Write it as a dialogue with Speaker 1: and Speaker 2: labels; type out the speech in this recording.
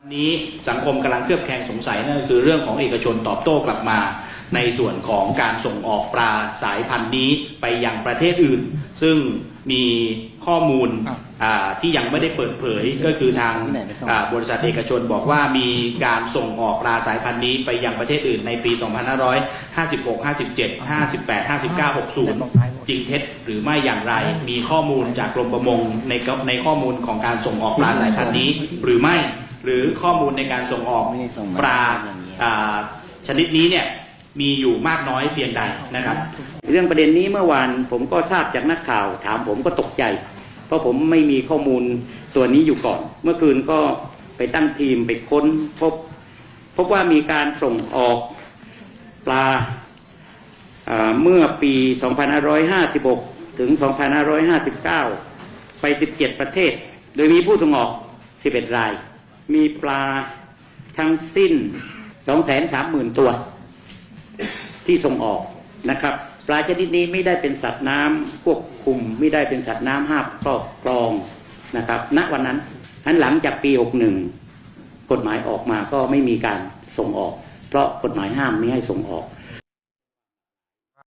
Speaker 1: วันนี้สังคมกำลังเคลือบแคลงสงสัยนั่นก็คือเรื่องของเอกชนตอบโต้กลับมา ในส่วนของการส่งออกปลาสายพันธุ์นี้ไปยังประเทศอื่น ซึ่งมีข้อมูลอ่าที่ยังไม่ได้เปิดเผยก็คือทางอ่าบริษัทเอกชนบอกว่ามีการส่งออกปลาสายพันธุ์นี้ไปยังประเทศอื่นในปี 2556 57 58 59 60 จริงเท็จหรือไม่อย่างไร มีข้อมูลจากกรมประมงในกในข้อมูลของการส่งออกปลาสายพันธุ์นี้ หรือไม่หรือข้อมูลในการส่งออกปลาอ่าชนิดนี้เนี่ย มีอยู่มากน้อยเพียงใดนะครับ
Speaker 2: เรื่องประเด็นนี้เมื่อวานผมก็ทราบจากนักข่าว ถามผมก็ตกใจ เพราะผมไม่มีข้อมูลตัวนี้อยู่ก่อน เมื่อคืนก็ไปตั้งทีมไปค้นพบ พบว่ามีการส่งออกปลาาเมื่อปี 2556 ถึง 2559 ไป 17 ประเทศ โดยมีผู้ส่งออก 11 ราย มีปลาทั้งสิ้น 230,000 ตัว ที่ส่งออกนะครับ ปลาชนิดนี้ไม่ได้เป็นสัตว์น้ำควบคุมไม่ได้เป็นสัตว์น้ำห้ามครอบครองนะครับ ณวันนั้นอันหลังจากปี 61 กฎหมายออกมาก็ไม่มีการส่งออก เพราะกฎหมายห้ามไม่ให้ส่งออก